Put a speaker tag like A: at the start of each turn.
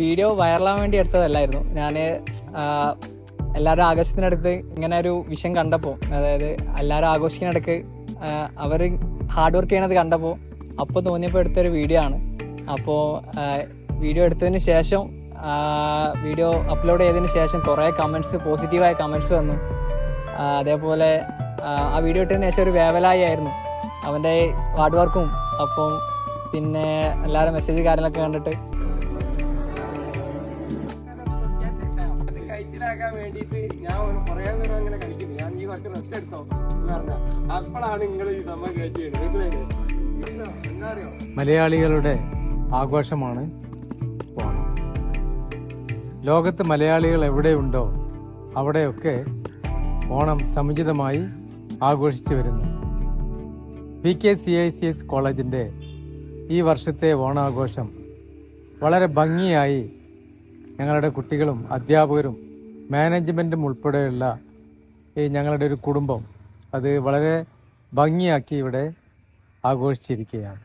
A: Video വൈറലാൻ വേണ്ടി എടുത്തതല്ലായിരുന്നു. ഞാൻ എല്ലാവരും ആഘോഷത്തിനടുത്ത് ഇങ്ങനെ ഒരു വിഷയം കണ്ടപ്പോൾ അതായത് എല്ലാവരും ആഘോഷിക്കുന്നിടക്ക് അവർ ഹാർഡ് വർക്ക് ചെയ്യണത് കണ്ടപ്പോൾ അപ്പോൾ തോന്നിയപ്പോൾ എടുത്തൊരു വീഡിയോ ആണ്. അപ്പോൾ വീഡിയോ എടുത്തതിന് ശേഷം വീഡിയോ അപ്ലോഡ് ചെയ്തതിന് ശേഷം കുറേ കമൻസ് പോസിറ്റീവായ കമൻസ് വന്നു. അതേപോലെ ആ വീഡിയോ ഇട്ടതിന് ശേഷം ഒരു വേവലായി ആയിരുന്നു. അവന്റെ ഹാർഡ് വർക്കും അപ്പം പിന്നെ എല്ലാവരും മെസ്സേജ് കാര്യങ്ങളൊക്കെ കണ്ടിട്ട്
B: കഴിച്ചിലാക്കാൻ വേണ്ടിയിട്ട് ഞാൻ ഒരു കുറേ നേരം അങ്ങനെ കളിക്കുന്നു ഞാൻ ഈ കുറച്ച് റെസ്റ്റ് എടുത്തോ എന്ന് പറഞ്ഞാൽ അപ്പോഴാണ് നിങ്ങൾ ഈ സംഭവം കയറ്റി
C: മലയാളികളുടെ ആഘോഷമാണ് ഓണം ലോകത്ത് മലയാളികൾ എവിടെയുണ്ടോ അവിടെയൊക്കെ ഓണം സമുചിതമായി ആഘോഷിച്ചു വരുന്നു. P K C I C S കോളേജിന്റെ ഈ വർഷത്തെ ഓണാഘോഷം വളരെ ഭംഗിയായി ഞങ്ങളുടെ കുട്ടികളും അധ്യാപകരും മാനേജ്മെന്റും ഉൾപ്പെടെയുള്ള ഈ ഞങ്ങളുടെ ഒരു കുടുംബം അത് വളരെ ഭംഗിയാക്കി ഇവിടെ ആഘോഷിച്ചിരിക്കുകയാണ്.